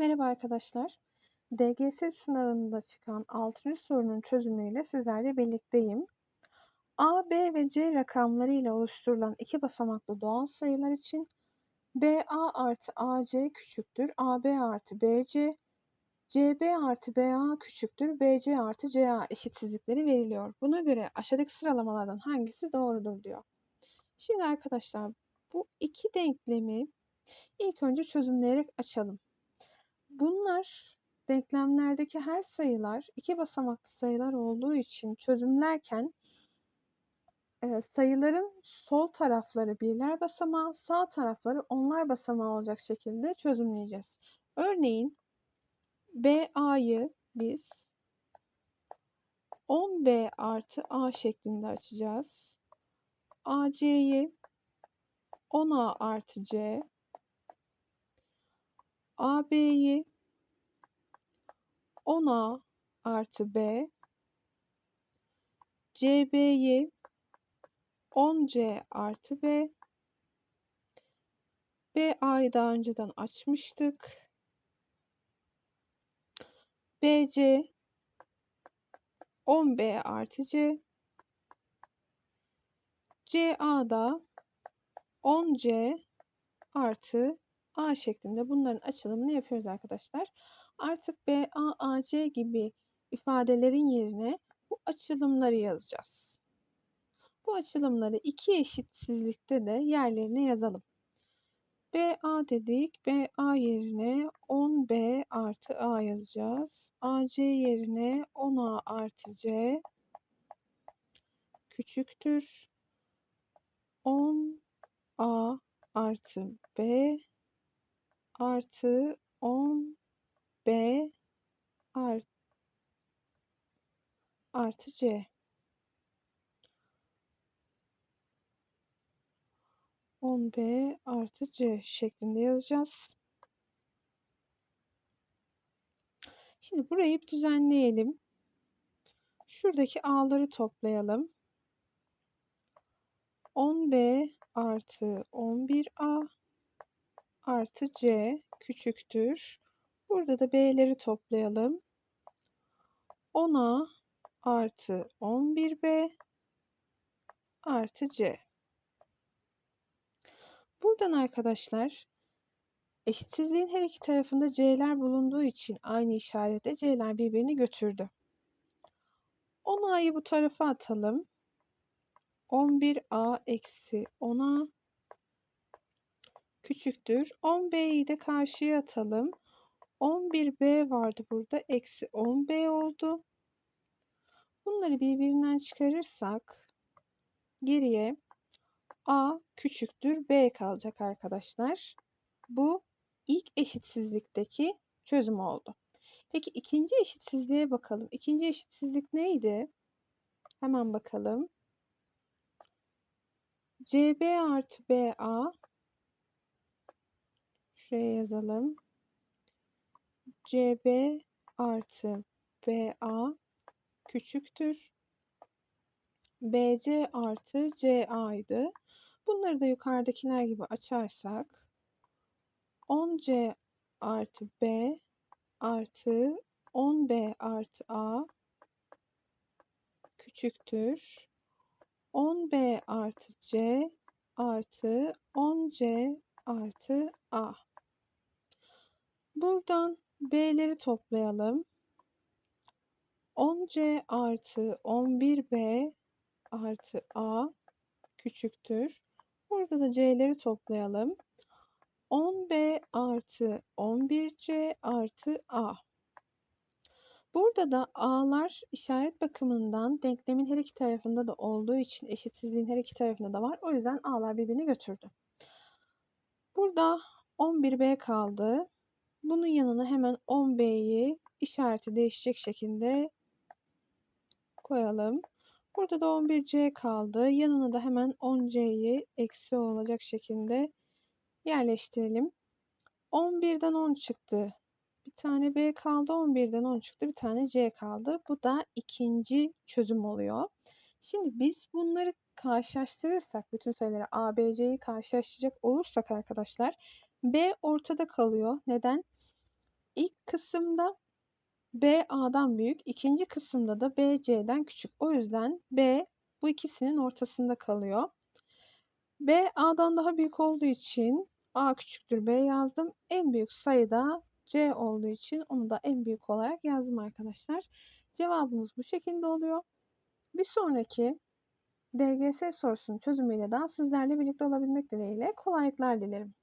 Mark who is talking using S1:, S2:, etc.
S1: Merhaba arkadaşlar. DGS sınavında çıkan 6. sorunun çözümüyle sizlerle birlikteyim. A, B ve C rakamları ile oluşturulan iki basamaklı doğal sayılar için BA artı AC küçüktür AB artı BC, CB artı BA küçüktür BC artı CA eşitsizlikleri veriliyor. Buna göre aşağıdaki sıralamalardan hangisi doğrudur diyor. Şimdi arkadaşlar bu iki denklemi ilk önce çözümleyerek açalım. Bunlar denklemlerdeki her sayılar iki basamaklı sayılar olduğu için çözümlerken e, sayıların sol tarafları birler basamağı, sağ tarafları onlar basamağı olacak şekilde çözümleyeceğiz. Örneğin BA'yı biz 10B artı A şeklinde açacağız. AC'yi 10A artı C, AB'yi 10A artı B, CB'yi 10C artı B, BA'yı daha önceden açmıştık. BC 10B artı C, CA'da 10C artı A şeklinde bunların açılımını yapıyoruz arkadaşlar. Artık B, A, A, C gibi ifadelerin yerine bu açılımları yazacağız. Bu açılımları iki eşitsizlikte de yerlerine yazalım. BA dedik. BA yerine 10B artı A yazacağız. AC yerine 10A artı C küçüktür. 10A artı B artı 10 B art, artı C. 10B artı C şeklinde yazacağız. Şimdi burayı düzenleyelim. Şuradaki A'ları toplayalım. 10B artı 11A artı C küçüktür. Burada da B'leri toplayalım. 10A artı 11B artı C. Buradan arkadaşlar eşitsizliğin her iki tarafında C'ler bulunduğu için aynı işarette C'ler birbirini götürdü. 10A'yı bu tarafa atalım. 11A eksi 10A küçüktür. 10B'yi de karşıya atalım. 11B vardı burada. Eksi 10B oldu. Bunları birbirinden çıkarırsak geriye A küçüktür B kalacak arkadaşlar. Bu ilk eşitsizlikteki çözüm oldu. Peki ikinci eşitsizliğe bakalım. İkinci eşitsizlik neydi? Hemen bakalım. CB artı BA şuraya yazalım. CB artı BA küçüktür. BC artı CA idi. Bunları da yukarıdakiler gibi açarsak 10C artı B artı 10B artı A küçüktür. 10B artı C artı 10C artı A. Buradan B'leri toplayalım. 10C artı 11B artı A küçüktür. Burada da C'leri toplayalım. 10B artı 11C artı A. Burada da A'lar işaret bakımından denklemin her iki tarafında da olduğu için eşitsizliğin her iki tarafında da var. O yüzden A'lar birbirini götürdü. Burada 11B kaldı. Bunun yanına hemen 10B'yi işareti değişecek şekilde koyalım. Burada da 11C kaldı. Yanına da hemen 10C'yi eksi olacak şekilde yerleştirelim. 11'den 10 çıktı. Bir tane B kaldı. 11'den 10 çıktı. Bir tane C kaldı. Bu da ikinci çözüm oluyor. Şimdi biz bunları karşılaştırırsak, bütün sayıları A, B, C'yi karşılaştıracak olursak arkadaşlar B ortada kalıyor. Neden? İlk kısımda B A'dan büyük, ikinci kısımda da B C'den küçük. O yüzden B bu ikisinin ortasında kalıyor. B A'dan daha büyük olduğu için A küçüktür B yazdım. En büyük sayı da C olduğu için onu da en büyük olarak yazdım arkadaşlar. Cevabımız bu şekilde oluyor. Bir sonraki DGS sorusunun çözümüyle daha sizlerle birlikte olabilmek dileğiyle kolaylıklar dilerim.